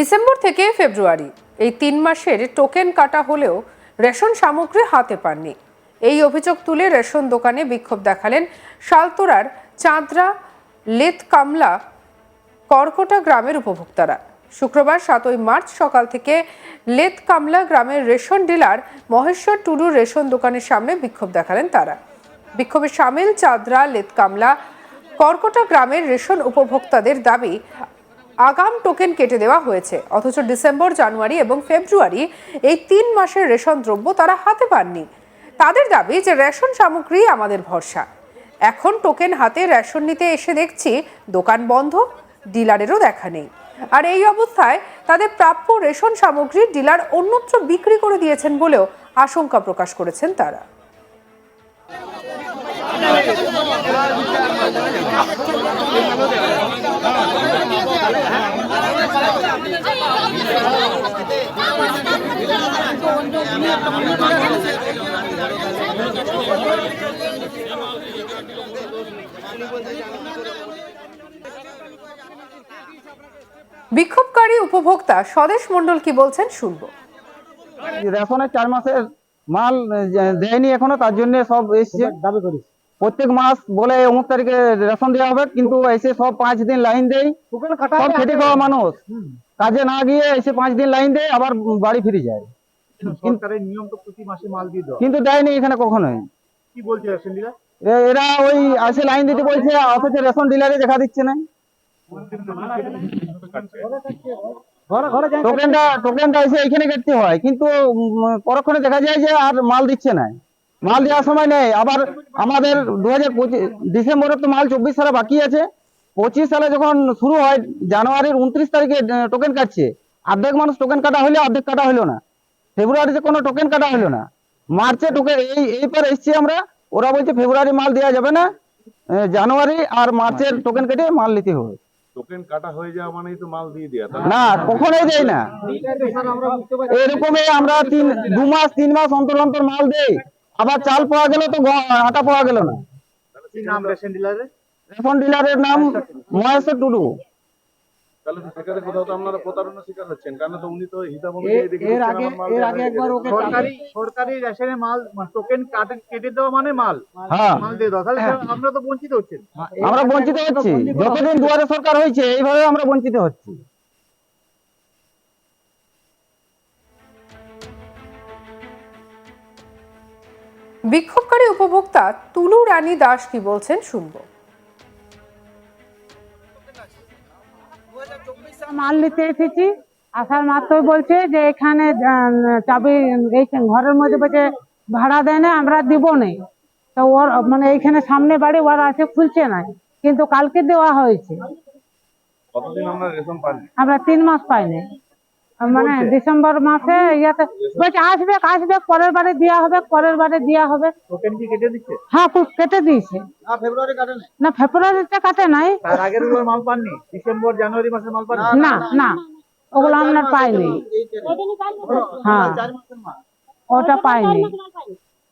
December থেকে ফেব্রুয়ারি। এই তিন মাসের টোকেন কাটা হলেও রেশন সামগ্রী হাতে পাননি। এই অভিযোগ তুলে রেশন দোকানে বিক্ষোভ দেখালেন শালতোরার চাঁদরা লেত কামলা কর্কটা গ্রামের উপভোক্তারা। শুক্রবার সাতই মার্চ সকাল থেকে লেত কামলা গ্রামের রেশন ডিলার মহেশ্বর টুডুর রেশন দোকানের সামনে বিক্ষোভ দেখালেন তারা। বিক্ষোভে সামিল চাঁদরা লেত কামলা কর্কটা গ্রামের রেশন উপভোক্তাদের দাবি আগাম টোকেন কেটে দেওয়া হয়েছে। অথচ ডিসেম্বর, জানুয়ারি এবং ফেব্রুয়ারি এই তিন মাসের রেশন দ্রব্য তারা হাতে পাননি। তাদের দাবি যে রেশন সামগ্রী আমাদের ভরসা। এখন টোকেন হাতে রেশন নিতে এসে দেখছি দোকান বন্ধ, ডিলারেরও দেখা নেই। আর এই অবস্থায় তাদের প্রাপ্য রেশন সামগ্রী ডিলার অন্যত্র বিক্রি করে দিয়েছেন বলেও আশঙ্কা প্রকাশ করেছেন তারা। বিক্ষোভকারী উপভোক্তা স্বদেশ মন্ডল কি বলছেন শুনব। রেশনের চার মাসের মাল দেয়নি এখনও তার জন্য সব এসছে। দাবি করিস প্রত্যেক মাস বলে অমুক তারিখে রেশন দেওয়া হবে কিন্তু এসে সব পাঁচ দিন লাইন দেয় সব খেটে খাওয়া মানুষ। কাজে না গিয়ে এসে পাঁচ দিন লাইন দেয় আবার বাড়ি ফিরে যায়। নিয়ম তো প্রতি মাসে মাল দিয়ে কিন্তু দেয়নি এখানে কখনোই। কি বলছে রেশন ডিলার এরা ওই আসে লাইন দিতে বলছে অথচ রেশন ডিলারে দেখা দিচ্ছে না। টোকেনটা টোকেনটা এসে এখানে কাটতে হয় কিন্তু পরক্ষণে দেখা যায় যে আর মাল দিচ্ছে না। মাল দেওয়ার সময় নেই। আবার আমাদের দু হাজার পঁচিশ ডিসেম্বরের তো মাল চব্বিশ সালে বাকি আছে। পঁচিশ সালে যখন শুরু হয় জানুয়ারির উনত্রিশ তারিখে টোকেন কাটছে। অর্ধেক মানুষ টোকেন কাটা হলো অর্ধেক কাটা হলো না। ফেব্রুয়ারিতে কোনো টোকেন কাটা হলো না। মার্চে টোকেন এই এইবার এসছি আমরা। ওরা বলছে ফেব্রুয়ারি মাল দেওয়া যাবে না। জানুয়ারি আর মার্চের টোকেন কেটে মাল নিতে হবে। টোকেন কাটা হয়ে যাওয়া মানেই তো মাল দিয়ে দেয়া না? কখনোই দেয় না। আমরা এরকমই আমরা তিন দু মাস তিন মাস অন্তর অন্তর মাল দেই। আবার চাল পাওয়া গেল তো আটা পাওয়া গেল না। রেশন ডিলারের? নাম মহেশ্বর টুডু। তাহলে তো সেখানে কোথাও তো আপনারা প্রতারণা শিকার হচ্ছেন কারণ তো উনি তো হিসাব অনুযায়ী দেখে এর দিচ্ছেন আগে আমার মাল এর দেয়া আগে হয়ে একবার গেছে। ওকে সরকারি সরকারি মাল টোকেন কেটে দেওয়া মানে মাল। হ্যাঁ। মাল দিয়ে দেওয়া। তাহলে আমরা তো বঞ্চিত হচ্ছেন আমরা বঞ্চিত হচ্ছি। যতদিন দুয়ারে সরকার হয়েছে এইভাবে আমরা বঞ্চিত হচ্ছি। বিক্ষোভকারী উপভোক্তা তুলু রানী দাস কি বলছেন শুনব। মাল নিতে এসেছি। আসার মাত্রই বলছে যে এখানে চাবি এই ঘরের মধ্যে বলছে ভাড়া দেয় না আমরা দিব না। তো ওর মানে এইখানে সামনে বাড়ি ওরা আছে খুলছে না। কিন্তু কালকে দেওয়া হয়েছে। কতদিন আমরা রেশন পাইনি? আমরা তিন মাস পাইনি। মানে ডিসেম্বর মাসে ইয়াতে বলছে আসবে আসবে পরের বারে দেওয়া হবে পরের বারে দেওয়া হবে। হ্যাঁ কেটে দিয়েছে। ফেব্রুয়ারি কাটে না না ফেব্রুয়ারিতে কাটে নাই। আগের মাল পাননি ডিসেম্বর জানুয়ারি মাসের মাল পাননি? না না ওগুলো আমরা পাইনি। হ্যাঁ। ওটা পাইনি।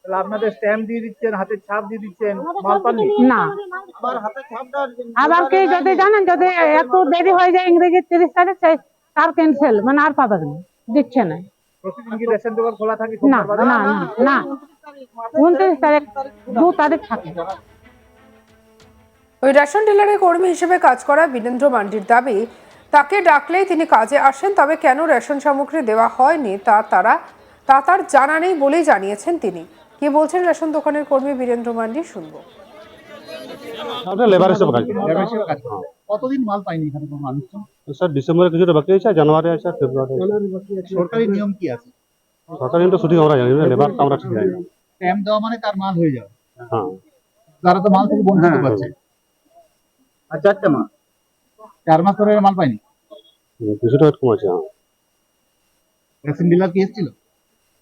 তাহলে আপনাদের স্ট্যাম্প দিয়ে দিচ্ছেন হাতের ছাপ দিয়ে দিচ্ছেন মাল পাননি? না। আবার কি যদি জানেন যদি একটু দেরি হয়ে যায় ইংরেজি তিরিশ তারিখ সেই তার ক্যান্সেল মানে আর পাবে না দিচ্ছে না। প্রতিদিন কি রেশন দোকান খোলা থাকে না না না না। উনত্রিশ তারিখ দু তারিখ থাকে। ওই রেশন ডিলারের কর্মী হিসেবে কাজ করা বীরেন্দ্র মান্ডির দাবি তাকে ডাকলেই তিনি কাজে আসেন তবে কেন রেশন সামগ্রী দেওয়া হয়নি তা তারা তা তার জানা নেই বলেই জানিয়েছেন তিনি। কি বলছেন রেশন দোকানের কর্মী বীরেন্দ্র মান্ডি শুনব। লেবার হিসেবে কাজ কতদিন মাল পাইনি এখানে কোনো মানুষ স্যার ডিসেম্বরে কিছুটা বাকি আছে জানুয়ারি আছে আর ফেব্রুয়ারি সরকারি নিয়ম কি আছে? সরকারি তো সঠিক আমরা জানি না লেবার আমরা ঠিক জানি না। স্ট্যাম্প দেওয়া মানে তার মাল হয়ে যাবে। হ্যাঁ। তারা তো মাল থেকে বঞ্চিত হ্যাঁ, পাচ্ছে। আর চারটে মাস চার মাস ধরে মাল পাইনি কিছুটা কম আছে হ্যাঁ। রেশন ডিলার কি এসেছিল?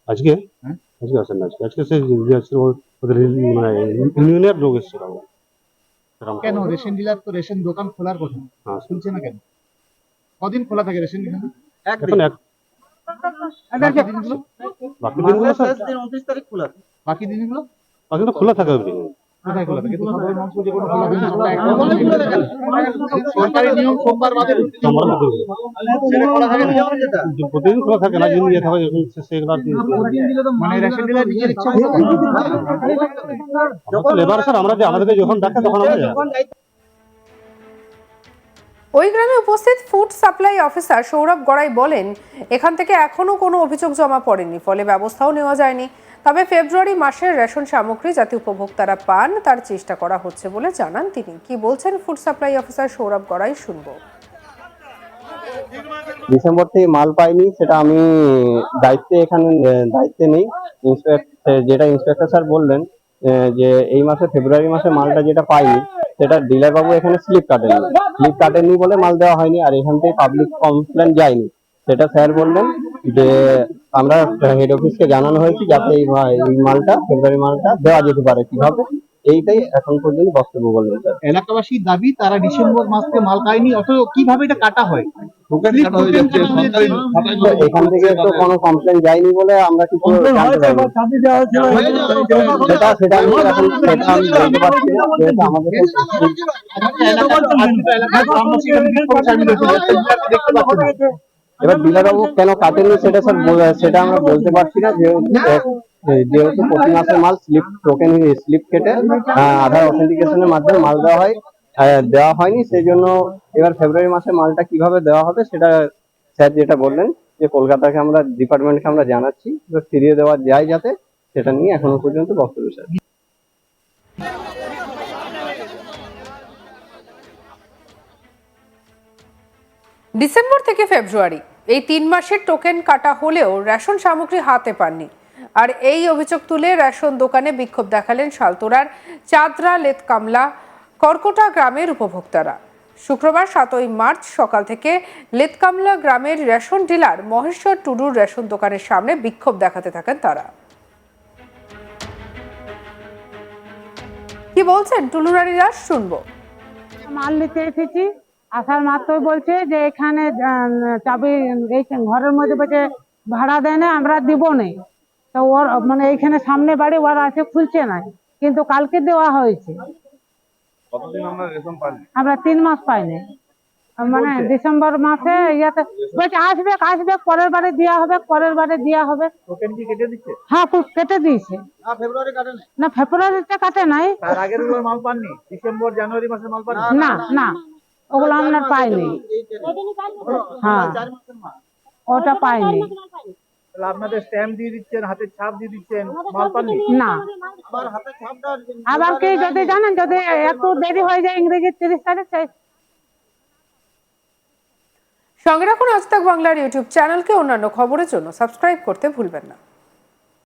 আজকে? হ্যাঁ? আজকে আসেন আজকে। আজকে সে যে আছে ও- ওদের মানে ইউনিয়নের লোক এসেছিল। কেন? রেশন ডিলার তো রেশন দোকান খোলার কথা। শুনছে খুলছে না কেন? কদিন খোলা থাকে রেশন ডিলার? এখন এক বাকি দিনগুলো বাকি দিনগুলো? বাকি দিনগুলো খোলা থাকে প্রতিদিন খোলা থাকে না যেদিন থাকে ডাক্তার সেগুলো মানে লেবার স্যার আমরা যে আমাদেরকে যখন ডাকে তখন আমরা যাই ওই গ্রামে উপস্থিত food supply officer Saurav Garai বলেন, এখান থেকে এখনও কোনো অভিযোগ জমা পড়েনি, ফলে ব্যবস্থাও নেওয়া যায়নি। তবে ফেব্রুয়ারি মাসের রেশন সামগ্রী যাতে উপভোক্তারা পান, তার চেষ্টা করা হচ্ছে বলে জানান তিনি। কি বলছেন food supply officer Saurav Garai, শুনব। ডিসেম্বর থেকে মাল পাইনি, সেটা আমি দায়িত্বে এখানে দায়িত্বে নেই। ইন্সপেক্ট যেটা ইন্সপেক্টর স্যার বললেন যে এই মাসে, ফেব্রুয়ারি মাসে মালটা যেটা পাইনি সেটা ডিলার বাবু এখানে স্লিপ কাটেনি স্লিপ কাটেনি বলে মাল দেওয়া হয়নি আর এখান থেকে পাবলিক কমপ্লেন যায়নি। সেটা স্যার বললেন যে আমরা হেড অফিসকে জানানো হয়েছে যাতে এই মালটা ফেব্রুয়ারি মালটা দেওয়া যেতে পারে কীভাবে। এইটাই এখন পর্যন্ত বক্তব্য বললেন এলাকাবাসীর দাবি, তারা ডিসেম্বর মাস থেকে মাল পায়নি, অথচ কীভাবে এটা কাটা হয়? এখান থেকে তো কোনো কমপ্লেন যায়নি বলে আমরা কিছু জানতে পারিনি সেটা সেটা আমি এখন সেটা আমি বলতে পারছি যেহেতু আমাদের এবার ডিলারবাবু কেন কাটেনি সেটা স্যার সেটা আমরা বলতে পারছি না। যেহেতু যেহেতু প্রতি মাসের মাল স্লিপ টোকেন স্লিপ কেটে আধার অথেন্টিকেশনের মাধ্যমে মাল দেওয়া হয়। দেওয়া হয়নি সেই জন্য এবার ফেব্রুয়ারি মাসে মালটা কীভাবে দেওয়া হবে সেটা স্যার যেটা বললেন, যে কলকাতাকে আমরা, ডিপার্টমেন্টকে আমরা জানাচ্ছি ফিরিয়ে দেওয়া যায় যাতে, সেটা নিয়ে এখনও পর্যন্ত বক্তব্য স্যার। ডিসেম্বর থেকে ফেব্রুয়ারি, এই তিন মাসের টোকেন কাটা হলেও রেশন সামগ্রী হাতে পাননি। আর এই অভিযোগ তুলে রেশন দোকানে বিক্ষোভ দেখালেন শালতোরার চাঁদরা লেতকামলা কর্কটা গ্রামের উপভোক্তারা। শুক্রবার সাতই মার্চ সকাল থেকে লেতকামলা গ্রামের রেশন ডিলার মহেশ্বর টুডুর রেশন দোকানের সামনে বিক্ষোভ দেখাতে থাকেন তারা। কি বলছেন টুলুরানি দাস? শুনব। মাল নিতে এসেছি। আসার মাত্র বলছে যে এখানে আহ, চাবি ঘরের মধ্যে বলছে ভাড়া দেয় না আমরা দিব না। তো ওর মানে এইখানে সামনে বাড়ি ওরা আছে খুলছে না। কিন্তু কালকে দেওয়া হয়েছে। আমরা তিন মাস পাইনি। মানে ডিসেম্বর মাসে ইয়াতে বলছে আসবে আসবে পরের বারে দেওয়া হবে পরের বারে দেওয়া হবে। হ্যাঁ খুব কেটে দিয়েছে। না না ফেব্রুয়ারিতে কাটে নাই। আগের মাল পাননি? ডিসেম্বর জানুয়ারি মাসের মাল পাননি? না না ওগুলো আমরা পাইনি। হ্যাঁ। ওটা পাইনি। তাহলে আপনাদের স্ট্যাম্প দিয়ে দিচ্ছেন হাতে ছাপ দিয়ে দিচ্ছেন মাল পাননি? না। আবার কি যদি জানেন যদি একটু দেরি হয়ে যায় ইংরেজি তিরিশ তারিখ। সঙ্গে রাখুন আজ তাক বাংলার ইউটিউব চ্যানেলকে অন্যান্য খবরের জন্য সাবস্ক্রাইব করতে ভুলবেন না।